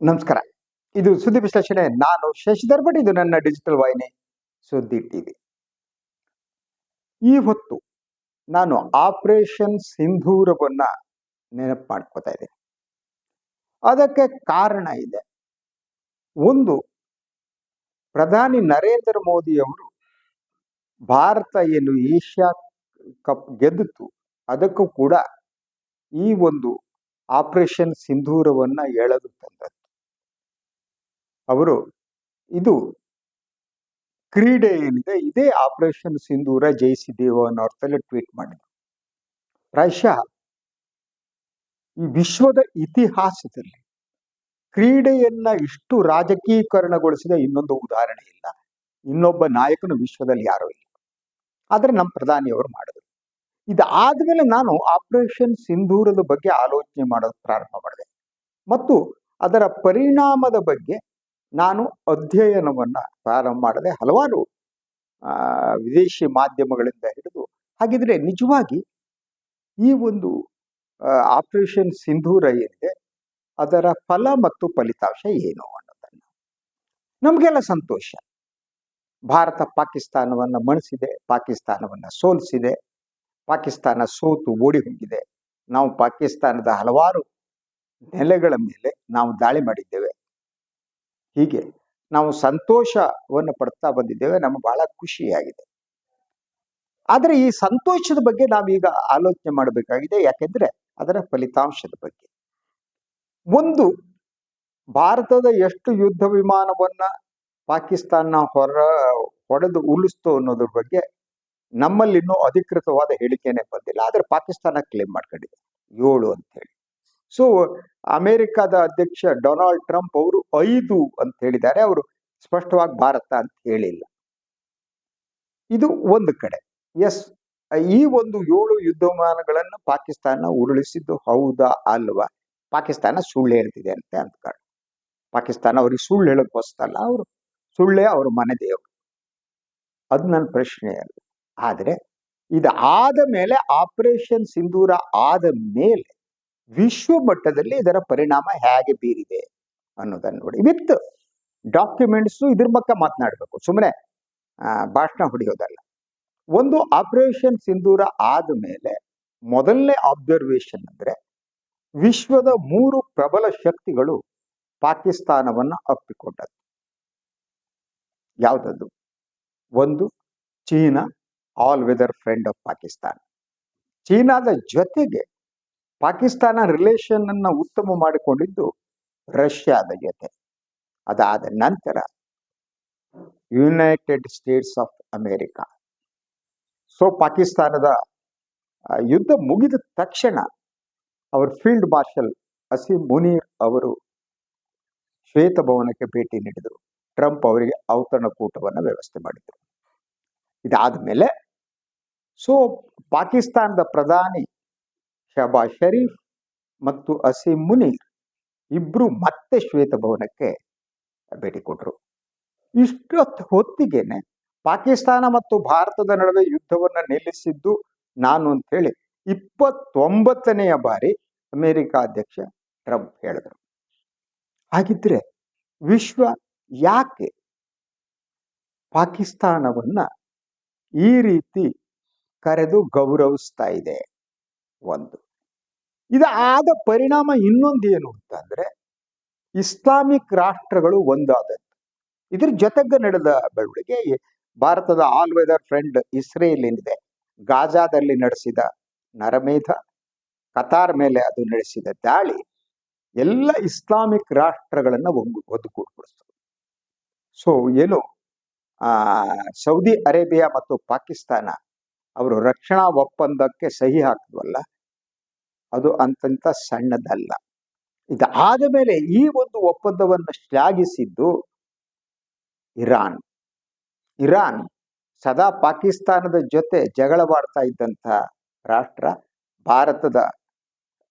ನಮಸ್ಕಾರ. ಇದು ಸುದ್ದಿ ವಿಶ್ಲೇಷಣೆ. ನಾನು ಶಶಿಧರ್ ಭಟ್. ಇದು ನನ್ನ ಡಿಜಿಟಲ್ ವಾಹಿನಿ ಸುದ್ದಿ ಟಿವಿ ಈ ಹೊತ್ತು ನಾನು ಆಪರೇಷನ್ ಸಿಂಧೂರವನ್ನ ನೆನಪು ಮಾಡ್ಕೋತಾ ಇದ್ದೀನಿ. ಅದಕ್ಕೆ ಕಾರಣ ಇದೆ. ಒಂದು, ಪ್ರಧಾನಿ ನರೇಂದ್ರ ಮೋದಿ ಅವರು ಭಾರತ ಏನು ಏಷ್ಯಾ ಕಪ್ ಗೆದ್ದಿತು ಅದಕ್ಕೂ ಕೂಡ ಈ ಒಂದು ಆಪರೇಷನ್ ಸಿಂಧೂರವನ್ನ ಎಳೆದು ತಂದದ್ದು. ಅವರು ಇದು ಕ್ರೀಡೆ ಏನಿದೆ ಇದೇ ಆಪರೇಷನ್ ಸಿಂಧೂರ ಜಯಿಸಿದ್ದೇವೋ ಅನ್ನೋ ಅರ್ಥದಲ್ಲಿ ಟ್ವೀಟ್ ಮಾಡಿದ್ರು. ಪ್ರಾಯಶಃ ಈ ವಿಶ್ವದ ಇತಿಹಾಸದಲ್ಲಿ ಕ್ರೀಡೆಯನ್ನ ಇಷ್ಟು ರಾಜಕೀಕರಣಗೊಳಿಸಿದ ಇನ್ನೊಂದು ಉದಾಹರಣೆ ಇಲ್ಲ. ಇನ್ನೊಬ್ಬ ನಾಯಕನು ವಿಶ್ವದಲ್ಲಿ ಯಾರೂ ಇಲ್ಲ. ಆದ್ರೆ ನಮ್ಮ ಪ್ರಧಾನಿಯವರು ಮಾಡಿದ್ರು. ಇದಾದ್ಮೇಲೆ ನಾನು ಆಪರೇಷನ್ ಸಿಂಧೂರದ ಬಗ್ಗೆ ಆಲೋಚನೆ ಮಾಡೋದು ಪ್ರಾರಂಭ ಮಾಡಿದೆ. ಮತ್ತು ಅದರ ಪರಿಣಾಮದ ಬಗ್ಗೆ ನಾನು ಅಧ್ಯಯನವನ್ನು ಪ್ರಾರಂಭ ಮಾಡದೆ ಹಲವಾರು ವಿದೇಶಿ ಮಾಧ್ಯಮಗಳಿಂದ ಹಿಡಿದು ಹಾಗಿದ್ರೆ ನಿಜವಾಗಿ ಈ ಒಂದು ಆಪರೇಷನ್ ಸಿಂಧೂರ ಏನಿದೆ, ಅದರ ಫಲ ಮತ್ತು ಫಲಿತಾಂಶ ಏನು ಅನ್ನೋದನ್ನು. ನಮಗೆಲ್ಲ ಸಂತೋಷ. ಭಾರತ ಪಾಕಿಸ್ತಾನವನ್ನು ಮಣಿಸಿದೆ, ಪಾಕಿಸ್ತಾನವನ್ನು ಸೋಲಿಸಿದೆ, ಪಾಕಿಸ್ತಾನ ಸೋತು ಓಡಿ ಹೋಗಿದೆ. ನಾವು ಪಾಕಿಸ್ತಾನದ ಹಲವಾರು ನೆಲೆಗಳ ಮೇಲೆ ನಾವು ದಾಳಿ ಮಾಡಿದ್ದೇವೆ. ಹೀಗೆ ನಾವು ಸಂತೋಷವನ್ನು ಪಡ್ತಾ ಬಂದಿದ್ದೇವೆ, ನಮಗೆ ಬಹಳ ಖುಷಿಯಾಗಿದೆ. ಆದರೆ ಈ ಸಂತೋಷದ ಬಗ್ಗೆ ನಾವೀಗ ಆಲೋಚನೆ ಮಾಡಬೇಕಾಗಿದೆ, ಯಾಕೆಂದ್ರೆ ಅದರ ಫಲಿತಾಂಶದ ಬಗ್ಗೆ. ಒಂದು, ಭಾರತದ ಎಷ್ಟು ಯುದ್ಧ ವಿಮಾನವನ್ನ ಪಾಕಿಸ್ತಾನ ಹೊರ, ಹೊಡೆದು ಉಳಿಸ್ತು ಅನ್ನೋದ್ರ ಬಗ್ಗೆ ನಮ್ಮಲ್ಲಿ ಇನ್ನೂ ಅಧಿಕೃತವಾದ ಹೇಳಿಕೆನೇ ಬಂದಿಲ್ಲ. ಆದ್ರೆ ಪಾಕಿಸ್ತಾನ ಕ್ಲೇಮ್ ಮಾಡ್ಕೊಂಡಿದೆ. ಏಳು ಅಂತ ಹೇಳಿ. ಸೊ ಅಮೆರಿಕದ ಅಧ್ಯಕ್ಷ ಡೊನಾಲ್ಡ್ ಟ್ರಂಪ್ ಅವರು ಐದು ಅಂತ ಹೇಳಿದ್ದಾರೆ. ಅವರು ಸ್ಪಷ್ಟವಾಗಿ ಭಾರತ ಅಂತ ಹೇಳಿಲ್ಲ. ಇದು ಒಂದು ಕಡೆ. ಎಸ್ ಈ ಒಂದು ಏಳು ಯುದ್ಧ ವಿಮಾನಗಳನ್ನು ಪಾಕಿಸ್ತಾನ ಉರುಳಿಸಿದ್ದು ಹೌದಾ ಅಲ್ವಾ? ಪಾಕಿಸ್ತಾನ ಸುಳ್ಳು ಹೇಳ್ತಿದೆ ಅಂತ ಅಂದ್ಕೊಂಡು ಪಾಕಿಸ್ತಾನ ಅವ್ರಿಗೆ ಸುಳ್ಳು ಹೇಳಕ್ ಬಸ್ತಲ್ಲ ಅವರು ಸುಳ್ಳೇ ಅವ್ರ ಮನೆ ದೇವರು. ಅದು ನನ್ನ ಪ್ರಶ್ನೆ ಅಲ್ಲ ಆದರೆ ಇದಾದ ಮೇಲೆ ಆಪರೇಷನ್ ಸಿಂಧೂರ ಆದ ಮೇಲೆ ವಿಶ್ವ ಮಟ್ಟದಲ್ಲಿ ಇದರ ಪರಿಣಾಮ ಹೇಗೆ ಬೀರಿದೆ ಅನ್ನೋದನ್ನು ನೋಡಿ. ವಿತ್ ಡಾಕ್ಯುಮೆಂಟ್ಸ್ ಇದ್ರ ಬಗ್ಗೆ ಮಾತನಾಡಬೇಕು. ಸುಮ್ಮನೆ ಭಾಷಣ ಹೊಡೆಯೋದಲ್ಲ. ಒಂದು ಆಪರೇಷನ್ ಸಿಂಧೂರ ಆದ ಮೇಲೆ ಮೊದಲನೇ ಅಬ್ಸರ್ವೇಷನ್ ಅಂದ್ರೆ ವಿಶ್ವದ ಮೂರು ಪ್ರಬಲ ಶಕ್ತಿಗಳು ಪಾಕಿಸ್ತಾನವನ್ನ ಅಪ್ಪಿಕೊಂಡದ್ದು. ಯಾವುದದು ಒಂದು, China all weather friend of Pakistan. ಚೀನಾದ ಜೊತೆಗೆ ಪಾಕಿಸ್ತಾನ ರಿಲೇಷನ್ ಅನ್ನ ಉತ್ತಮ ಮಾಡಿಕೊಂಡಿದ್ದು ರಷ್ಯಾದ ಜೊತೆ. ಅದಾದ ನಂತರ United States of America so ಪಾಕಿಸ್ತಾನದ ಯುದ್ಧ ಮುಗಿದ ತಕ್ಷಣ ಅವರ ಫೀಲ್ಡ್ ಮಾರ್ಷಲ್ ಅಸೀಂ ಮುನೀರ್ ಅವರು ಶ್ವೇತಭವನಕ್ಕೆ ಭೇಟಿ ನೀಡಿದರು. ಟ್ರಂಪ್ ಅವರಿಗೆ ಔತಣಕೂಟವನ್ನು ವ್ಯವಸ್ಥೆ ಮಾಡಿದರು. ಇದಾದ ಮೇಲೆ ಸೊ ಪಾಕಿಸ್ತಾನದ ಪ್ರಧಾನಿ ಶಹಬಾಜ್ ಶರೀಫ್ ಮತ್ತು ಅಸೀಂ ಮುನೀರ್ ಇಬ್ರು ಮತ್ತೆ ಶ್ವೇತಭವನಕ್ಕೆ ಭೇಟಿ ಕೊಟ್ಟರು ಇಷ್ಟೊತ್ತು ಹೊತ್ತಿಗೆನೆ ಪಾಕಿಸ್ತಾನ ಮತ್ತು ಭಾರತದ ನಡುವೆ ಯುದ್ಧವನ್ನ ನಿಲ್ಲಿಸಿದ್ದು ನಾನು ಅಂತ ಹೇಳಿ ಇಪ್ಪತ್ತೊಂಬತ್ತನೆಯ ಬಾರಿ ಅಮೆರಿಕ ಅಧ್ಯಕ್ಷ ಟ್ರಂಪ್ ಹೇಳಿದರು. ಹಾಗಿದ್ರೆ ವಿಶ್ವ ಯಾಕೆ ಪಾಕಿಸ್ತಾನವನ್ನ ಈ ರೀತಿ ಕರೆದು ಗೌರವಿಸ್ತಾ ಇದೆ? ಒಂದು ಇದಾದ ಪರಿಣಾಮ ಇನ್ನೊಂದೇನು ಅಂತಂದ್ರೆ ಇಸ್ಲಾಮಿಕ್ ರಾಷ್ಟ್ರಗಳು ಒಂದಾದದ್ದು. ಇದ್ರ ಜೊತೆಗೆ ನಡೆದ ಬೆಳವಣಿಗೆ ಭಾರತದ ಆಲ್ ವೆದರ್ ಫ್ರೆಂಡ್ ಇಸ್ರೇಲ್ ಏನಿದೆ, ಗಾಜಾದಲ್ಲಿ ನಡೆಸಿದ ನರಮೇಧ, ಕತಾರ್ ಮೇಲೆ ಅದು ನಡೆಸಿದ ದಾಳಿ, ಎಲ್ಲ ಇಸ್ಲಾಮಿಕ್ ರಾಷ್ಟ್ರಗಳನ್ನ ಒಂದು ಒದ್ದುಗೂಡ್ಬಿಡಿಸ್ತು ಸೊ ಏನು? ಸೌದಿ ಅರೇಬಿಯಾ ಮತ್ತು ಪಾಕಿಸ್ತಾನ ಅವರು ರಕ್ಷಣಾ ಒಪ್ಪಂದಕ್ಕೆ ಸಹಿ ಹಾಕಿದ್ವಲ್ಲ ಅದು ಅಂತಂತ ಸಣ್ಣದಲ್ಲ. ಇದಾದ ಮೇಲೆ ಈ ಒಂದು ಒಪ್ಪಂದವನ್ನು ಶ್ಲಾಘಿಸಿದ್ದು ಇರಾನ್. ಇರಾನ್ ಸದಾ ಪಾಕಿಸ್ತಾನದ ಜೊತೆ ಜಗಳವಾಡ್ತಾ ಇದ್ದಂಥ ರಾಷ್ಟ್ರ, ಭಾರತದ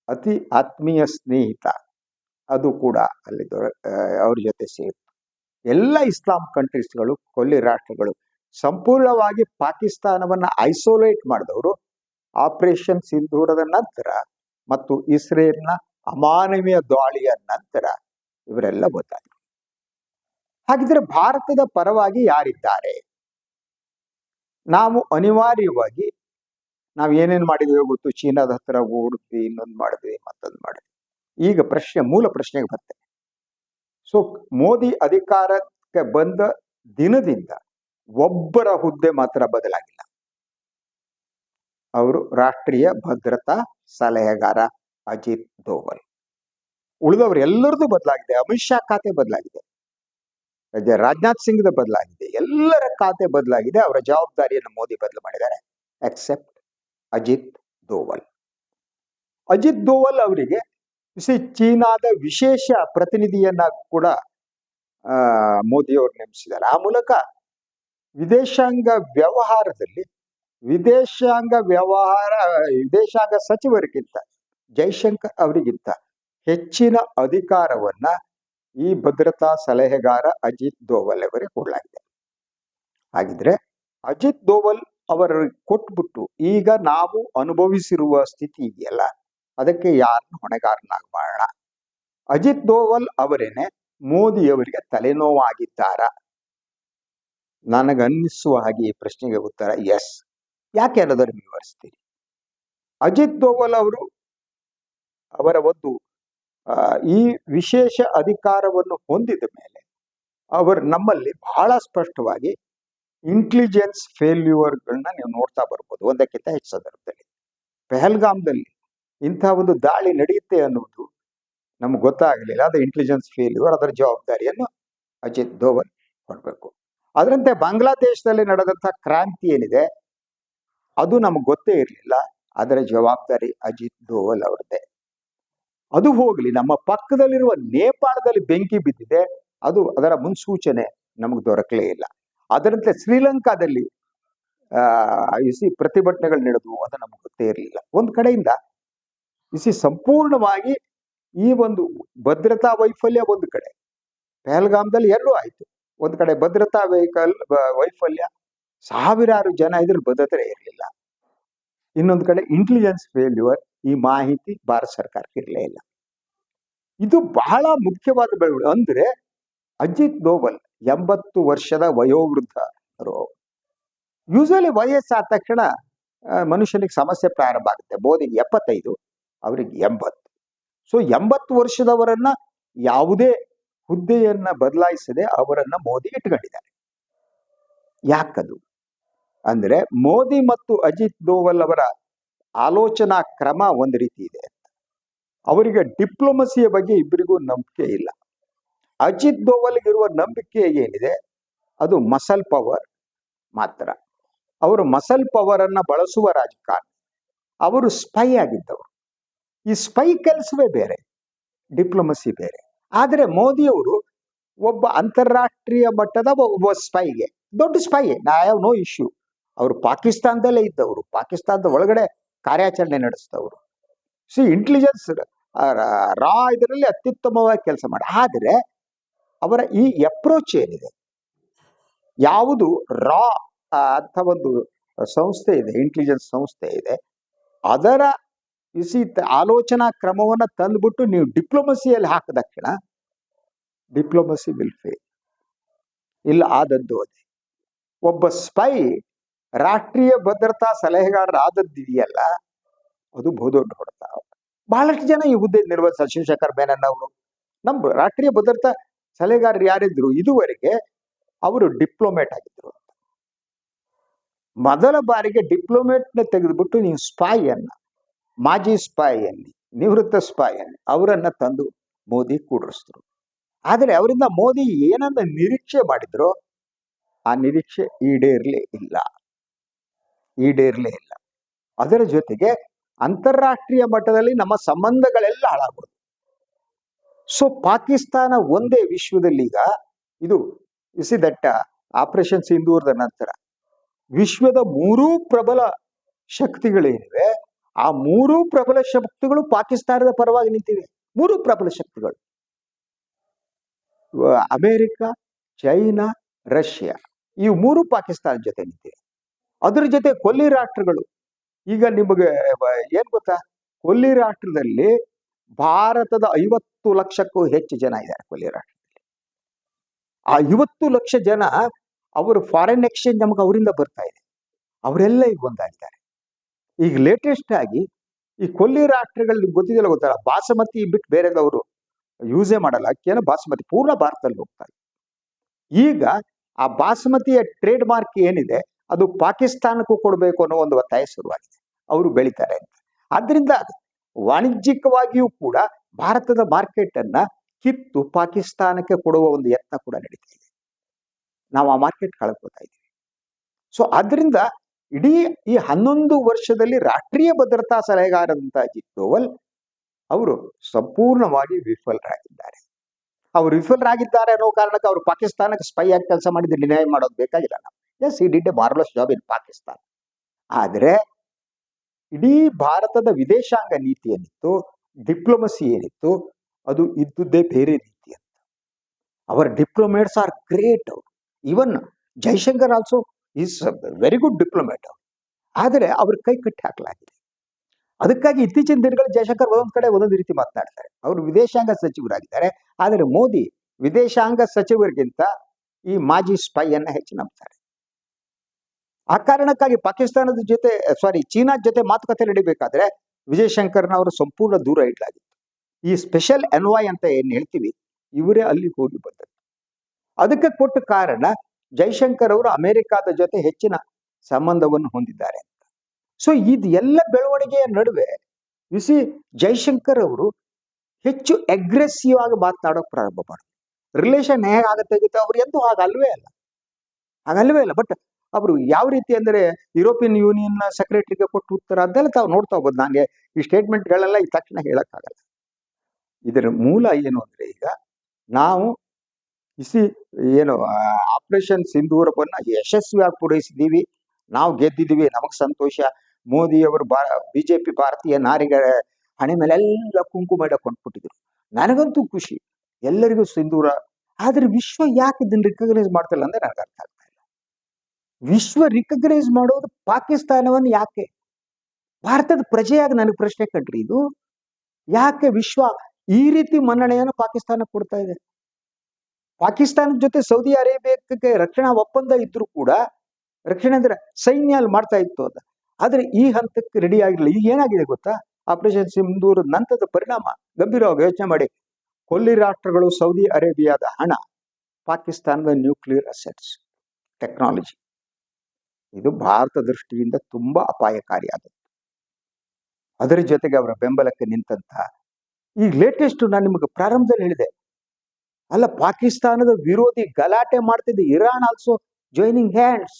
ಅತಿ ಆತ್ಮೀಯ ಸ್ನೇಹಿತ. ಅದು ಕೂಡ ಅಲ್ಲಿ ದೊರ ಅವ್ರ ಜೊತೆ ಸೇರಿತು. ಎಲ್ಲ ಇಸ್ಲಾಂ ಕಂಟ್ರೀಸ್ಗಳು, ಕೊಲ್ಲಿ ರಾಷ್ಟ್ರಗಳು ಸಂಪೂರ್ಣವಾಗಿ ಪಾಕಿಸ್ತಾನವನ್ನ ಐಸೋಲೇಟ್ ಮಾಡಿದವರು. ಆಪರೇಷನ್ ಸಿಂಧೂರದ ನಂತರ ಮತ್ತು ಇಸ್ರೇಲ್ನ ಅಮಾನವೀಯ ದಾಳಿಯ ನಂತರ ಇವರೆಲ್ಲ ಗೊತ್ತಾದ್ರು ಹಾಗಿದ್ರೆ ಭಾರತದ ಪರವಾಗಿ ಯಾರಿದ್ದಾರೆ? ನಾವು ಅನಿವಾರ್ಯವಾಗಿ ನಾವು ಏನೇನು ಮಾಡಿದ್ವಿ ಗೊತ್ತು? ಚೀನಾದ ಹತ್ರ ಓಡಿದ್ವಿ, ಇನ್ನೊಂದು ಮಾಡಿದ್ವಿ, ಮತ್ತೊಂದು ಮಾಡಿದ್ವಿ. ಈಗ ಪ್ರಶ್ನೆ, ಮೂಲ ಪ್ರಶ್ನೆಗೆ ಬರ್ತೇನೆ. ಸೊ ಮೋದಿ ಅಧಿಕಾರಕ್ಕೆ ಬಂದ ದಿನದಿಂದ ಒಬ್ಬರ ಹುದ್ದೆ ಮಾತ್ರ ಬದಲಾಗಿಲ್ಲ. ಅವರು ರಾಷ್ಟ್ರೀಯ ಭದ್ರತಾ ಸಲಹೆಗಾರ ಅಜಿತ್ ದೋವಲ್. ಉಳಿದವರು ಎಲ್ಲರದು ಬದಲಾಗಿದೆ. ಅಮಿತ್ ಶಾ ಖಾತೆ ಬದಲಾಗಿದೆ. ರಾಜನಾಥ್ ಸಿಂಗ್ದ ಬದಲಾಗಿದೆ. ಎಲ್ಲರ ಖಾತೆ ಬದಲಾಗಿದೆ. ಅವರ ಜವಾಬ್ದಾರಿಯನ್ನು ಮೋದಿ ಬದಲು ಮಾಡಿದ್ದಾರೆ. ಎಕ್ಸೆಪ್ಟ್ ಅಜಿತ್ ದೋವಲ್. ಅಜಿತ್ ದೋವಲ್ ಅವರಿಗೆ ಚೀನಾದ ವಿಶೇಷ ಪ್ರತಿನಿಧಿಯನ್ನ ಕೂಡ ಮೋದಿಯವರು ನೇಮಿಸಿದ್ದಾರೆ. ಆ ಮೂಲಕ ವಿದೇಶಾಂಗ ವ್ಯವಹಾರದಲ್ಲಿ ವಿದೇಶಾಂಗ ವ್ಯವಹಾರ, ವಿದೇಶಾಂಗ ಸಚಿವರಿಗಿಂತ, ಜೈಶಂಕರ್ ಅವರಿಗಿಂತ ಹೆಚ್ಚಿನ ಅಧಿಕಾರವನ್ನ ಈ ಭದ್ರತಾ ಸಲಹೆಗಾರ ಅಜಿತ್ ದೋವಲ್ ಅವರಿಗೆ ಕೊಡಲಾಗಿದೆ. ಹಾಗಿದ್ರೆ ಅಜಿತ್ ದೋವಲ್ ಅವರ ಕೊಟ್ಬಿಟ್ಟು ಈಗ ನಾವು ಅನುಭವಿಸಿರುವ ಸ್ಥಿತಿ ಇದೆಯಲ್ಲ, ಅದಕ್ಕೆ ಯಾರನ್ನು ಹೊಣೆಗಾರನಾಗಿ ಮಾಡೋಣ ಅಜಿತ್ ದೋವಲ್ ಅವರೇನೆ ಮೋದಿಯವರಿಗೆ ತಲೆನೋವಾಗಿದ್ದಾರ? ನನಗನ್ನಿಸುವ ಹಾಗೆ ಈ ಪ್ರಶ್ನೆಗೆ ಉತ್ತರ ಎಸ್ ಯಾಕೆ ಅನ್ನೋದನ್ನು ವಿವರಿಸ್ತೀನಿ ಅಜಿತ್ ದೋವಲ್ ಅವರು ಅವರ ಒಂದು ಈ ವಿಶೇಷ ಅಧಿಕಾರವನ್ನು ಹೊಂದಿದ ಮೇಲೆ ಅವರು ನಮ್ಮಲ್ಲಿ ಬಹಳ ಸ್ಪಷ್ಟವಾಗಿ ಇಂಟೆಲಿಜೆನ್ಸ್ ಫೇಲ್ಯೂರ್ಗಳನ್ನ ನೀವು ನೋಡ್ತಾ ಬರ್ಬೋದು. ಒಂದಕ್ಕಿಂತ ಹೆಚ್ಚು ಸಂದರ್ಭದಲ್ಲಿ. ಪೆಹಲ್ಗಾಮ್ದಲ್ಲಿ ಇಂಥ ಒಂದು ದಾಳಿ ನಡೆಯುತ್ತೆ ಅನ್ನೋದು ನಮ್ಗೆ ಗೊತ್ತಾಗಲಿಲ್ಲ. ಅದು ಇಂಟೆಲಿಜೆನ್ಸ್ ಫೇಲ್ಯೂರ್ ಅದರ ಜವಾಬ್ದಾರಿಯನ್ನು ಅಜಿತ್ ದೋವಲ್ ಕೊಡಬೇಕು. ಅದರಂತೆ ಬಾಂಗ್ಲಾದೇಶದಲ್ಲಿ ನಡೆದಂಥ ಕ್ರಾಂತಿ ಏನಿದೆ? ಅದು ನಮಗೆ ಗೊತ್ತೇ ಇರಲಿಲ್ಲ. ಅದರ ಜವಾಬ್ದಾರಿ ಅಜಿತ್ ದೋವಲ್ ಅವರದ್ದೇ. ಅದು ಹೋಗಲಿ, ನಮ್ಮ ಪಕ್ಕದಲ್ಲಿರುವ ನೇಪಾಳದಲ್ಲಿ ಬೆಂಕಿ ಬಿದ್ದಿದೆ, ಅದು ಅದರ ಮುನ್ಸೂಚನೆ ನಮಗೆ ದೊರಕಲೇ ಇಲ್ಲ. ಅದರಂತೆ ಶ್ರೀಲಂಕಾದಲ್ಲಿ ಇಸಿ ಪ್ರತಿಭಟನೆಗಳು ನಡೆದವು ಅದು ನಮಗೆ ಗೊತ್ತೇ ಇರಲಿಲ್ಲ. ಒಂದು ಕಡೆಯಿಂದ ಇಸಿ ಸಂಪೂರ್ಣವಾಗಿ ಈ ಒಂದು ಭದ್ರತಾ ವೈಫಲ್ಯ ಒಂದು ಕಡೆ. ಪಹಲ್ಗಾಮದಲ್ಲಿ ಎರಡೂ ಆಯ್ತು. ಒಂದು ಕಡೆ ಭದ್ರತಾ ವೆಹಿಕಲ್ ವೈಫಲ್ಯ ಸಾವಿರಾರು ಜನ ಇದ್ರ ಭದ್ರತೆ ಇರಲಿಲ್ಲ. ಇನ್ನೊಂದು ಕಡೆ ಇಂಟೆಲಿಜೆನ್ಸ್ ಫೇಲ್ಯೂರ್ ಈ ಮಾಹಿತಿ ಭಾರತ ಸರ್ಕಾರಕ್ಕೆ ಇರಲೇ ಇಲ್ಲ. ಇದು ಬಹಳ ಮುಖ್ಯವಾದ ಬೆಳವಣಿಗೆ. ಅಂದ್ರೆ ಅಜಿತ್ ದೋವಲ್ ಎಂಬತ್ತು ವರ್ಷದ ವಯೋವೃದ್ಧರು. ಯೂಶಲಿ ವಯಸ್ಸಾದ ತಕ್ಷಣ ಮನುಷ್ಯನಿಗೆ ಸಮಸ್ಯೆ ಪ್ರಾರಂಭ ಆಗುತ್ತೆ. ಮೋದಿಗೆ ಎಪ್ಪತ್ತೈದು, ಅವರಿಗೆ ಎಂಬತ್ತು. ಸೊ ಎಂಬತ್ತು ವರ್ಷದವರನ್ನ ಯಾವುದೇ ಹುದ್ದೆಯನ್ನ ಬದಲಾಯಿಸದೆ ಅವರನ್ನ ಮೋದಿ ಇಟ್ಕೊಂಡಿದ್ದಾರೆ. ಯಾಕದು? ಅಂದ್ರೆ ಮೋದಿ ಮತ್ತು ಅಜಿತ್ ದೋವಲ್ ಅವರ ಆಲೋಚನಾ ಕ್ರಮ ಒಂದು ರೀತಿ ಇದೆ. ಅವರಿಗೆ ಡಿಪ್ಲೊಮಸಿಯ ಬಗ್ಗೆ ಇಬ್ಬರಿಗೂ ನಂಬಿಕೆ ಇಲ್ಲ. ಅಜಿತ್ ಇರುವ ನಂಬಿಕೆ ಏನಿದೆ? ಅದು ಮಸಲ್ ಪವರ್ ಮಾತ್ರ. ಅವರು ಮಸಲ್ ಪವರ್ ಅನ್ನ ಬಳಸುವ ರಾಜಕಾರಣಿ. ಅವರು ಸ್ಪೈ ಆಗಿದ್ದವರು. ಈ ಸ್ಪೈ ಕೆಲಸವೇ ಬೇರೆ, ಡಿಪ್ಲೊಮಸಿ ಬೇರೆ. ಆದರೆ ಮೋದಿಯವರು ಒಬ್ಬ ಅಂತಾರಾಷ್ಟ್ರೀಯ ಮಟ್ಟದ ಒಬ್ಬ ಸ್ಪೈಗೆ, ದೊಡ್ಡ spy I have no issue ಅವರು ಪಾಕಿಸ್ತಾನದಲ್ಲೇ ಇದ್ದವರು, ಪಾಕಿಸ್ತಾನದ ಒಳಗಡೆ ಕಾರ್ಯಾಚರಣೆ ನಡೆಸಿದವರು. ಸಿ ಇಂಟೆಲಿಜೆನ್ಸ್ ರಾ ಇದರಲ್ಲಿ ಅತ್ಯುತ್ತಮವಾಗಿ ಕೆಲಸ ಮಾಡಿ, ಆದರೆ ಅವರ ಈ ಅಪ್ರೋಚ್ ಏನಿದೆ? ಯಾವುದು ರಾ ಅಂತ ಒಂದು ಸಂಸ್ಥೆ ಇದೆ ಇಂಟೆಲಿಜೆನ್ಸ್ ಸಂಸ್ಥೆ ಇದೆ. ಅದರ ಇಸಿ ಆಲೋಚನಾ ಕ್ರಮವನ್ನ ತಂದ್ಬಿಟ್ಟು ನೀವು ಡಿಪ್ಲೊಮಸಿಯಲ್ಲಿ ಹಾಕಿದ ಕ್ಷಣ ಡಿಪ್ಲೊಮಸಿ ವಿಲ್ ಫೇಲ್ ಇಲ್ಲ ಆದದ್ದು ಅದೇ. ಒಬ್ಬ ಸ್ಪೈ ರಾಷ್ಟ್ರೀಯ ಭದ್ರತಾ ಸಲಹೆಗಾರರಾದದ್ದಿದೆಯಲ್ಲ ಅದು ಬಹುದೊಡ್ಡ ಹೊಡೆತ. ಬಹಳಷ್ಟು ಜನ ಈ ಹುದ್ದೆ ನಿರ್ವಹಿಸ ಶಿವಶಂಕರ್ ಮೇನನ್ ಅವರು. ನಮ್ಮ ರಾಷ್ಟ್ರೀಯ ಭದ್ರತಾ ಸಲಹೆಗಾರರು ಯಾರಿದ್ರು ಇದುವರೆಗೆ ಅವರು ಡಿಪ್ಲೊಮೇಟ್ ಆಗಿದ್ರು ಮೊದಲ ಬಾರಿಗೆ ಡಿಪ್ಲೊಮೇಟ್ನ ತೆಗೆದುಬಿಟ್ಟು ನೀವು ಸ್ಪೈ ಅನ್ನ ಮಾಜಿ ಸ್ಪಾಯಿಯಲ್ಲಿ, ನಿವೃತ್ತ ಸ್ಪೈ ಅವರನ್ನು ಅವರನ್ನ ತಂದು ಮೋದಿ ಕೂಡಿಸಿದ್ರು. ಆದರೆ ಅವರಿಂದ ಮೋದಿ ಏನನ್ನ ನಿರೀಕ್ಷೆ ಮಾಡಿದ್ರು, ಆ ನಿರೀಕ್ಷೆ ಈಡೇರ್ಲೇ ಇಲ್ಲ. ಈಡೇರ್ಲೇ ಇಲ್ಲ. ಅದರ ಜೊತೆಗೆ ಅಂತಾರಾಷ್ಟ್ರೀಯ ಮಟ್ಟದಲ್ಲಿ ನಮ್ಮ ಸಂಬಂಧಗಳೆಲ್ಲ ಹಾಳಾಗೋದು ಸೊ ಪಾಕಿಸ್ತಾನ ಒಂದೇ ವಿಶ್ವದಲ್ಲಿ ಈಗ ಇದು ಇಸಿದಟ್ಟ ಆಪರೇಷನ್ ಸಿಂಧೂರದ ನಂತರ ವಿಶ್ವದ ಮೂರೂ ಪ್ರಬಲ ಶಕ್ತಿಗಳೇನಿವೆ, ಆ ಮೂರೂ ಪ್ರಬಲ ಶಕ್ತಿಗಳು ಪಾಕಿಸ್ತಾನದ ಪರವಾಗಿ ನಿಂತಿವೆ. ಮೂರು ಪ್ರಬಲ ಶಕ್ತಿಗಳು. ಅಮೇರಿಕ ಅಮೆರಿಕ, ಚೈನಾ, ರಷ್ಯಾ, ಇವು ಮೂರು ಪಾಕಿಸ್ತಾನ ಜೊತೆ ನಿಂತಿವೆ. ಅದ್ರ ಜೊತೆ ಕೊಲ್ಲಿ ರಾಷ್ಟ್ರಗಳು. ಈಗ ನಿಮಗೆ ಏನ್ ಗೊತ್ತಾ? ಕೊಲ್ಲಿ ರಾಷ್ಟ್ರದಲ್ಲಿ ಭಾರತದ ಐವತ್ತು ಲಕ್ಷಕ್ಕೂ ಹೆಚ್ಚು ಜನ ಇದ್ದಾರೆ ಕೊಲ್ಲಿ ರಾಷ್ಟ್ರದಲ್ಲಿ. ಆ ಐವತ್ತು ಲಕ್ಷ ಜನ ಅವರು ಫಾರಿನ್ ಎಕ್ಸ್ಚೇಂಜ್ ನಮಗೆ ಅವರಿಂದ ಬರ್ತಾ ಇದೆ. ಅವರೆಲ್ಲ ಈಗ ಒಂದಾಗಿದ್ದಾರೆ ಈಗ ಲೇಟೆಸ್ಟ್ ಆಗಿ ಈ ಕೊಲ್ಲಿ ರಾಷ್ಟ್ರಗಳಲ್ಲಿ ಗೊತ್ತಿದೆಯಲ್ಲ ಗೊತ್ತಲ್ಲ ಬಾಸಮತಿ ಬಿಟ್ಟು ಬೇರೆದವರು ಯೂಸೇ ಮಾಡಲ್ಲ. ಅಕ್ಕಿಯನ್ನು ಬಾಸಮತಿ, ಪೂರ್ಣ ಭಾರತದಲ್ಲಿ ಹೋಗ್ತಾರೆ. ಈಗ ಆ ಬಾಸಮತಿಯ ಟ್ರೇಡ್ ಮಾರ್ಕ್ ಏನಿದೆ? ಅದು ಪಾಕಿಸ್ತಾನಕ್ಕೂ ಕೊಡಬೇಕು ಅನ್ನೋ ಒಂದು ಒತ್ತಾಯ ಶುರುವಾಗಿದೆ. ಅವರು ಬೆಳೀತಾರೆ ಅಂತ. ಆದ್ರಿಂದ ವಾಣಿಜ್ಯಿಕವಾಗಿಯೂ ಕೂಡ ಭಾರತದ ಮಾರ್ಕೆಟ್ ಅನ್ನ ಕಿತ್ತು ಪಾಕಿಸ್ತಾನಕ್ಕೆ ಕೊಡುವ ಒಂದು ಯತ್ನ ಕೂಡ ನಡೀತಾ ಇದೆ. ನಾವು ಆ ಮಾರ್ಕೆಟ್ ಕಳ್ಕೊತಾ ಇದ್ದೀವಿ. ಸೊ ಅದರಿಂದ ಇಡೀ ಈ ಹನ್ನೊಂದು ವರ್ಷದಲ್ಲಿ ರಾಷ್ಟ್ರೀಯ ಭದ್ರತಾ ಸಲಹೆಗಾರರಂತ ಅಜಿತ್ ದೋವಲ್ ಅವರು ಸಂಪೂರ್ಣವಾಗಿ ವಿಫಲರಾಗಿದ್ದಾರೆ. ಅವರು ವಿಫಲರಾಗಿದ್ದಾರೆ ಅನ್ನೋ ಕಾರಣಕ್ಕೆ ಅವರು ಪಾಕಿಸ್ತಾನಕ್ಕೆ ಸ್ಪೈ ಆಗಿ ಕೆಲಸ ಮಾಡಿದ್ದು ನ್ಯಾಯ ಮಾಡೋದು ಬೇಕಾಗಿಲ್ಲ ನಾವು yes he did a marvellous job in Pakistan. ಆದರೆ ಇಡೀ ಭಾರತದ ವಿದೇಶಾಂಗ ನೀತಿ ಏನಿತ್ತು, ಡಿಪ್ಲೊಮಸಿ ಏನಿತ್ತು, ಅದು ಇದ್ದುದೇ ಬೇರೆ ರೀತಿ ಅಂತ. ಅವರ ಡಿಪ್ಲೊಮೇಟ್ಸ್ ಆರ್ ಗ್ರೇಟ್. ಅವರು even Jaishankar also is very good diplomat. ಆದರೆ ಅವ್ರ ಕೈ ಕಟ್ಟಿ ಹಾಕಲಾಗಿದೆ. ಅದಕ್ಕಾಗಿ ಇತ್ತೀಚಿನ ದಿನಗಳಲ್ಲಿ ಜೈಶಂಕರ್ ಒಂದೊಂದು ಕಡೆ ಒಂದೊಂದು ರೀತಿ ಮಾತನಾಡ್ತಾರೆ. ಅವರು ವಿದೇಶಾಂಗ ಸಚಿವರಾಗಿದ್ದಾರೆ. ಆದರೆ ಮೋದಿ ವಿದೇಶಾಂಗ ಸಚಿವರಿಗಿಂತ ಈ ಮಾಜಿ ಸ್ಪೈಯನ್ನ ಹೆಚ್ಚು ನಂಬ್ತಾರೆ. ಆ ಕಾರಣಕ್ಕಾಗಿ ಪಾಕಿಸ್ತಾನದ ಜೊತೆ ಸಾರಿ ಚೀನಾ ಜೊತೆ ಮಾತುಕತೆ ನಡಿಬೇಕಾದ್ರೆ ವಿಜಯಶಂಕರ್ನವರು ಸಂಪೂರ್ಣ ದೂರ ಇಡಲಾಗಿತ್ತು. ಈ ಸ್ಪೆಷಲ್ ಎನ್ವಾಯ್ ಅಂತ ಏನ್ ಹೇಳ್ತೀವಿ, ಇವರೇ ಅಲ್ಲಿ ಹೋಗಿ ಬಂದದ್ದು. ಅದಕ್ಕೆ ಕೊಟ್ಟ ಕಾರಣ ಜೈಶಂಕರ್ ಅವರು ಅಮೆರಿಕಾದ ಜೊತೆ ಹೆಚ್ಚಿನ ಸಂಬಂಧವನ್ನು ಹೊಂದಿದ್ದಾರೆ ಅಂತ. ಸೊ ಇದು ಎಲ್ಲ ಬೆಳವಣಿಗೆಯ ನಡುವೆ ಸಿ ಜೈಶಂಕರ್ ಅವರು ಹೆಚ್ಚು ಅಗ್ರೆಸಿವ್ ಆಗಿ ಮಾತನಾಡೋಕೆ ಪ್ರಾರಂಭ ಮಾಡಿದ್ರು. ರಿಲೇಷನ್ ಹೇಗಾಗತ್ತೆ ಗೊತ್ತಾ? ಅವ್ರು ಎಂದೂ ಹಾಗಲ್ವೇ ಅಲ್ಲ. ಹಾಗಲ್ವೇ ಅಲ್ಲ ಬಟ್ ಅವರು ಯಾವ ರೀತಿ ಅಂದರೆ ಯುರೋಪಿಯನ್ ಯೂನಿಯನ್ ಸೆಕ್ರೆಟರಿಗೆ ಕೊಟ್ಟು ಉತ್ತರ ಅದೆಲ್ಲ ತಾವು ನೋಡ್ತಾ ಹೋಗ್ಬೋದು ನನಗೆ ಈ ಸ್ಟೇಟ್ಮೆಂಟ್ಗಳೆಲ್ಲ ಈ ತಕ್ಷಣ ಹೇಳೋಕ್ಕಾಗಲ್ಲ. ಇದರ ಮೂಲ ಏನು ಅಂದ್ರೆ ಈಗ ನಾವು ಇಸಿ ಏನು ಆಪರೇಷನ್ ಸಿಂಧೂರವನ್ನ ಯಶಸ್ವಿಯಾಗಿ ಪೂರೈಸಿದ್ದೀವಿ. ನಾವು ಗೆದ್ದಿದ್ದೀವಿ. ನಮಗೆ ಸಂತೋಷ. ಮೋದಿಯವರು ಬಾ, ಬಿಜೆಪಿ ಭಾರತೀಯ ನಾರಿಗಳ ಹಣೆ ಮೇಲೆಲ್ಲ ಕುಂಕುಮ ಇಡ ಕೊಂಡ್ಬಿಟ್ಟಿದ್ರು ನನಗಂತೂ ಖುಷಿ. ಎಲ್ಲರಿಗೂ ಸಿಂಧೂರ, ಆದ್ರೆ ವಿಶ್ವ ಯಾಕೆ ಇದನ್ನ ರಿಕಗ್ನೈಸ್ ಮಾಡ್ತಿಲ್ಲ ಅಂದ್ರೆ ನನಗೆ ಅರ್ಥ ವಿಶ್ವ ರಿಕಗ್ನೈಸ್ ಮಾಡೋದು ಪಾಕಿಸ್ತಾನವನ್ನು ಯಾಕೆ? ಭಾರತದ ಪ್ರಜೆಯಾಗಿ ನನಗೆ ಪ್ರಶ್ನೆ ಕಟ್ರಿ ಇದು. ಯಾಕೆ ವಿಶ್ವ ಈ ರೀತಿ ಮನ್ನಣೆಯನ್ನು ಪಾಕಿಸ್ತಾನ ಕೊಡ್ತಾ ಇದೆ? ಪಾಕಿಸ್ತಾನದ ಜೊತೆ ಸೌದಿ ಅರೇಬಿಯಾಕ್ಕೆ ರಕ್ಷಣಾ ಒಪ್ಪಂದ ಇದ್ರೂ ಕೂಡ, ರಕ್ಷಣೆ ಅಂದ್ರೆ ಸೈನ್ಯ ಅಲ್ಲಿ ಮಾಡ್ತಾ ಇತ್ತು ಅದ. ಆದ್ರೆ ಈ ಹಂತಕ್ಕೆ ರೆಡಿ ಆಗಿಲ್ಲ ಈಗ ಏನಾಗಿದೆ ಗೊತ್ತಾ? ಆಪರೇಷನ್ ಸಿಂಧೂರ್ ನಂತರದ ಪರಿಣಾಮ, ಗಂಭೀರವಾಗಿ ಯೋಚನೆ ಮಾಡಿ. ಕೊಲ್ಲಿ ರಾಷ್ಟ್ರಗಳು ಸೌದಿ ಅರೇಬಿಯಾದ ಹಣ, ಪಾಕಿಸ್ತಾನದ ನ್ಯೂಕ್ಲಿಯರ್ ಅಸೆಟ್ಸ್ ಟೆಕ್ನಾಲಜಿ ಇದು ಭಾರತ ದೃಷ್ಟಿಯಿಂದ ತುಂಬಾ ಅಪಾಯಕಾರಿಯಾದದ್ದು. ಅದರ ಜೊತೆಗೆ ಅವರ ಬೆಂಬಲಕ್ಕೆ ನಿಂತಹ ಈಗ ಲೇಟೆಸ್ಟ್ ನಾನು ನಿಮಗೆ ಪ್ರಾರಂಭದಲ್ಲಿ ಹೇಳಿದೆ. ಅಲ್ಲ ಪಾಕಿಸ್ತಾನದ ವಿರೋಧಿ ಗಲಾಟೆ ಮಾಡ್ತಿದ್ದ Iran also joining hands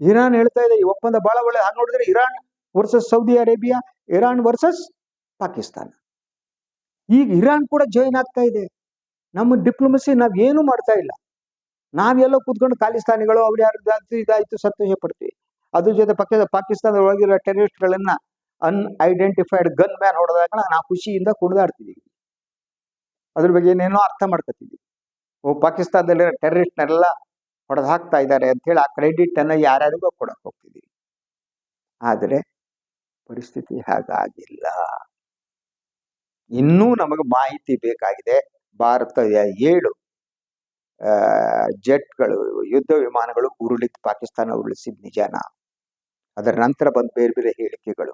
Iran ಹೇಳ್ತಾ ಇದೆ ಈ ಒಪ್ಪಂದ ಬಹಳ ಒಳ್ಳೆ ಹಾಗೆ ನೋಡಿದ್ರೆ Iran versus Saudi Arabia Iran versus Pakistan. ಈಗ ಇರಾನ್ ಕೂಡ ಜಾಯಿನ್ ಆಗ್ತಾ ಇದೆ. ನಮ್ಮ ಡಿಪ್ಲೊಮಸಿ ನಾವು ಏನು ಮಾಡ್ತಾ ಇಲ್ಲ. ನಾವೆಲ್ಲೋ ಕೂತ್ಕೊಂಡು ಖಾಲಿಸ್ತಾನಿಗಳು ಅವ್ರು ಯಾರು ಇದಾಯ್ತು ಸಂತೋಷ ಪಡ್ತೀವಿ. ಅದ್ರ ಜೊತೆ ಪಕ್ಕದ ಪಾಕಿಸ್ತಾನದ ಒಳಗಿರೋ ಟೆರರಿಸ್ಟ್ಗಳನ್ನ ಅನ್ಐಡೆಂಟಿಫೈಡ್ ಗನ್ ಮ್ಯಾನ್ ಹೊಡೆದಾಗ ನಾವು ಖುಷಿಯಿಂದ ಕುಣಿದಾಡ್ತೀವಿ ಅದ್ರ ಬಗ್ಗೆ ಏನೇನೋ ಅರ್ಥ ಮಾಡ್ಕೊತೀವಿ ಓ ಪಾಕಿಸ್ತಾನದಲ್ಲಿ ಟೆರರಿಸ್ಟ್ನೆಲ್ಲ ಹೊಡೆದು ಹಾಕ್ತಾ ಇದ್ದಾರೆ ಅಂತ ಹೇಳಿ ಆ ಕ್ರೆಡಿಟ್ ಅನ್ನ ಯಾರ್ಯಾರಿಗೂ ಕೊಡಕ್ ಹೋಗ್ತಿದೀವಿ. ಆದರೆ ಪರಿಸ್ಥಿತಿ ಹಾಗಾಗಿಲ್ಲ. ಇನ್ನೂ ನಮಗೆ ಮಾಹಿತಿ ಬೇಕಾಗಿದೆ. ಭಾರತ ಏಳು ಜೆಟ್ಗಳು, ಯುದ್ಧ ವಿಮಾನಗಳು ಉರುಳಿತು ಪಾಕಿಸ್ತಾನ ಉರುಳಿಸಿದ ನಿಜಾನ? ಅದರ ನಂತರ ಬಂದ ಬೇರೆ ಬೇರೆ ಹೇಳಿಕೆಗಳು.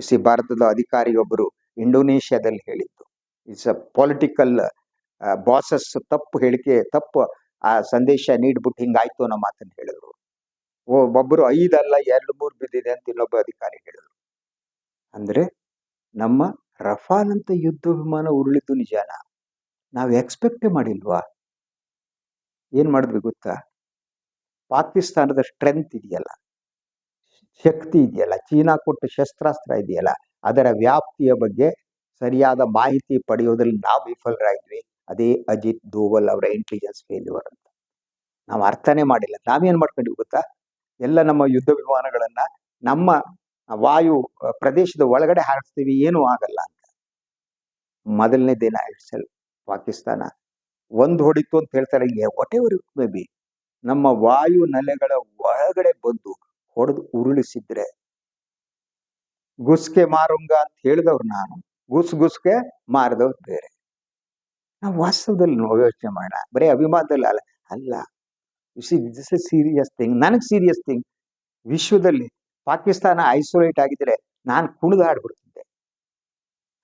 ಸಿ ಭಾರತದ ಅಧಿಕಾರಿಯೊಬ್ಬರು ಇಂಡೋನೇಷ್ಯಾದಲ್ಲಿ ಹೇಳಿದ್ದು. ಇಟ್ಸ್ ಅ ಪೊಲಿಟಿಕಲ್ ಬಾಸಸ್ ತಪ್ಪು ಹೇಳಿಕೆ, ತಪ್ಪು, ಆ, ಸಂದೇಶ ನೀಡ್ಬಿಟ್ಟು ಹಿಂಗಾಯ್ತು ಅನ್ನೋ ಮಾತನ್ನು ಹೇಳಿದ್ರು. ಒಬ್ಬೊಬ್ಬರು ಐದಲ್ಲ ಎರಡು ಮೂರು ಬಿದ್ದಿದೆ ಅಂತ ಇನ್ನೊಬ್ಬ ಅಧಿಕಾರಿ ಹೇಳಿದ್ರು. ಅಂದ್ರೆ ನಮ್ಮ ರಫಾಲ್ ಅಂತ ಯುದ್ಧ ವಿಮಾನ ಉರುಳಿದ್ದು ನಿಜಾನ? ನಾವು ಎಕ್ಸ್ಪೆಕ್ಟೇ ಮಾಡಿಲ್ವಾ? ಏನ್ ಮಾಡಿದ್ವಿ ಗೊತ್ತಾ? ಪಾಕಿಸ್ತಾನದ ಸ್ಟ್ರೆಂತ್ ಇದೆಯಲ್ಲ, ಶಕ್ತಿ ಇದೆಯಲ್ಲ, ಚೀನಾ ಕೊಟ್ಟ ಶಸ್ತ್ರಾಸ್ತ್ರ ಇದೆಯಲ್ಲ, ಅದರ ವ್ಯಾಪ್ತಿಯ ಬಗ್ಗೆ ಸರಿಯಾದ ಮಾಹಿತಿ ಪಡೆಯೋದ್ರಲ್ಲಿ ನಾವು ವಿಫಲರಾಗಿದ್ವಿ. ಅದೇ ಅಜಿತ್ ದೋವಲ್ ಅವರ ಇಂಟೆಲಿಜೆನ್ಸ್ ಫೇಲ್ಯೂರ್ ಅಂತ. ನಾವು ಅರ್ಥನೇ ಮಾಡಿಲ್ಲ. ನಾವೇನ್ ಮಾಡ್ಕೊಂಡ್ವಿ ಗೊತ್ತಾ? ಎಲ್ಲ ನಮ್ಮ ಯುದ್ಧ ವಿಮಾನಗಳನ್ನ ನಮ್ಮ ವಾಯು ಪ್ರದೇಶದ ಒಳಗಡೆ ಹಾರಿಸ್ತೀವಿ, ಏನೂ ಆಗಲ್ಲ ಅಂತ. ಮೊದಲನೇ ದಿನ ಇಟ್ಸೆಲ್ ಪಾಕಿಸ್ತಾನ? ಒಂದು ಹೊಡಿತು ಅಂತ ಹೇಳ್ತಾರೆ ವಾಟ್ ಎವರ್ ಇಟ್ ನಮ್ಮ ವಾಯು ನೆಲೆಗಳ ಒಳಗಡೆ ಬಂದು ಹೊಡೆದು ಉರುಳಿಸಿದ್ರೆ, ಗುಸ್ಕೆ ಮಾರುಂಗ ಅಂತ ಹೇಳಿದವ್ರು ನಾನು. ಗುಸ್ ಗುಸ್ಕೆ ಮಾರಿದವ್ರು ಬೇರೆ. ನಾವು ವಾಸ್ತವದಲ್ಲಿ ಯೋಚನೆ ಮಾಡೋಣ. ಬರೀ ಅಭಿಮಾನದಲ್ಲಿ ಅಲ್ಲ ಅಲ್ಲ. See this a serious thing ನನಗೆ ಸೀರಿಯಸ್ ಥಿಂಗ್ ವಿಶ್ವದಲ್ಲಿ ಪಾಕಿಸ್ತಾನ ಐಸೋಲೇಟ್ ಆಗಿದ್ರೆ ನಾನು ಕುಣಿದಾಡ್ಬಿಡ್ತಿದ್ದೆ.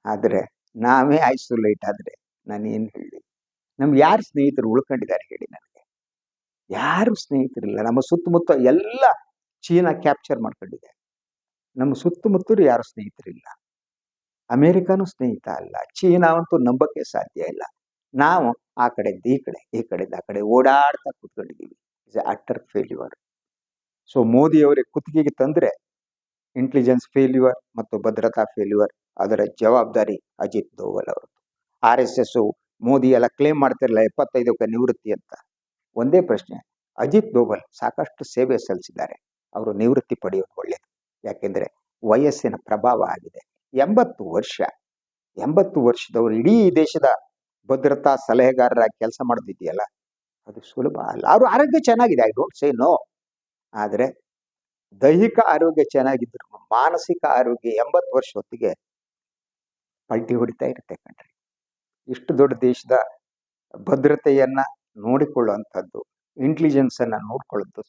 ಆದರೆ ನಾವೇ ಐಸೋಲೇಟ್ ಆದರೆ ನಾನೇನು ಹೇಳಿ? ನಮ್ಗೆ ಯಾರು ಸ್ನೇಹಿತರು ಉಳ್ಕೊಂಡಿದ್ದಾರೆ ಹೇಳಿ ನನಗೆ. ಯಾರು ಸ್ನೇಹಿತರಿಲ್ಲ, ನಮ್ಮ ಸುತ್ತಮುತ್ತ ಎಲ್ಲ ಚೀನಾ ಕ್ಯಾಪ್ಚರ್ ಮಾಡ್ಕೊಂಡಿದೆ ನಮ್ಮ ಸುತ್ತಮುತ್ತಲು ಯಾರು ಸ್ನೇಹಿತರಿಲ್ಲ. ಅಮೇರಿಕಾನು ಸ್ನೇಹಿತ ಅಲ್ಲ ಚೀನಾವಂತೂ ನಂಬಕ್ಕೆ ಸಾಧ್ಯ ಇಲ್ಲ. ನಾವು ಆ ಕಡೆಯಿಂದ ಈ ಕಡೆ, ಈ ಕಡೆಯಿಂದ ಆ ಕಡೆ ಓಡಾಡ್ತಾ ಕೂತ್ಕೊಂಡಿದ್ದೀವಿ. Is utter failure so Modi ಅವರೇ ಕುತ್ತಿಗೆಗೆ ತಂದರೆ ಇಂಟೆಲಿಜೆನ್ಸ್ ಫೇಲ್ಯೂರ್ ಮತ್ತು ಭದ್ರತಾ ಫೇಲ್ಯೂರ್ ಅದರ ಜವಾಬ್ದಾರಿ ಅಜಿತ್ ದೋವಲ್ ಅವರು ಆರ್ ಎಸ್ ಎಸ್ ಮೋದಿ ಎಲ್ಲ ಕ್ಲೇಮ್ ಮಾಡ್ತಿರಲ್ಲ ಎಪ್ಪತ್ತೈದಕ್ಕೆ ನಿವೃತ್ತಿ ಅಂತ. ಒಂದೇ ಪ್ರಶ್ನೆ, ಅಜಿತ್ ದೋವಲ್ ಸಾಕಷ್ಟು ಸೇವೆ ಸಲ್ಲಿಸಿದ್ದಾರೆ. ಅವರು ನಿವೃತ್ತಿ ಪಡೆಯೋದು ಒಳ್ಳೆಯದು ಯಾಕೆಂದರೆ ವಯಸ್ಸಿನ ಪ್ರಭಾವ ಆಗಿದೆ. ಎಂಬತ್ತು ವರ್ಷ, ಎಂಬತ್ತು ವರ್ಷದವರು ಇಡೀ ದೇಶದ ಭದ್ರತಾ ಸಲಹೆಗಾರರಾಗಿ ಕೆಲಸ ಮಾಡೋದಿದೆಯಲ್ಲ ಅದು ಸುಲಭ ಅಲ್ಲ. ಅವ್ರ ಆರೋಗ್ಯ ಚೆನ್ನಾಗಿದೆ ಐ ಡೋಂಟ್ ಸೇ ನೋ ಆದರೆ ದೈಹಿಕ ಆರೋಗ್ಯ ಚೆನ್ನಾಗಿದ್ರು ಮಾನಸಿಕ ಆರೋಗ್ಯ ಎಂಬತ್ತು ವರ್ಷ ಹೊತ್ತಿಗೆ ಪಲ್ಟಿ ಹೊಡಿತಾ ಇರುತ್ತೆ ಕಣ್ರಿ. ಇಷ್ಟು ದೊಡ್ಡ ದೇಶದ ಭದ್ರತೆಯನ್ನು ನೋಡಿಕೊಳ್ಳುವಂಥದ್ದು ಇಂಟೆಲಿಜೆನ್ಸ್ ಅನ್ನ ನೋಡ್ಕೊಳ್ಳೋದು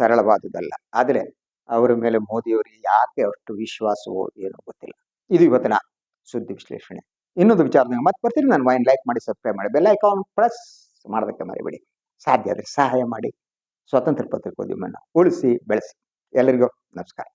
ಸರಳವಾದುದಲ್ಲ ಆದರೆ ಅವರ ಮೇಲೆ ಮೋದಿಯವರಿಗೆ ಯಾಕೆ ಅಷ್ಟು ವಿಶ್ವಾಸವೋ ಏನೋ ಗೊತ್ತಿಲ್ಲ. ಇದು ಇವತ್ತಿನ ಸುದ್ದಿ ವಿಶ್ಲೇಷಣೆ. ಇನ್ನೊಂದು ವಿಚಾರದಾಗ ಮತ್ತೆ ಬರ್ತೀನಿ. ನಾನು ವೈನ್ ಲೈಕ್ ಮಾಡಿ ಸಬ್ಸ್ಕ್ರೈಬ್ ಮಾಡಿ ಬೆಲ್ ಐಕಾನ್ ಪ್ರೆಸ್ ಮಾಡೋದಕ್ಕೆ ಮರಿಬೇಡಿ. ಸಾಧ್ಯ ಆದರೆ ಸಹಾಯ ಮಾಡಿ. ಸ್ವತಂತ್ರ ಪತ್ರಿಕೋದ್ಯಮವನ್ನು ಉಳಿಸಿ, ಬೆಳೆಸಿ. ಎಲ್ಲರಿಗೂ ನಮಸ್ಕಾರ.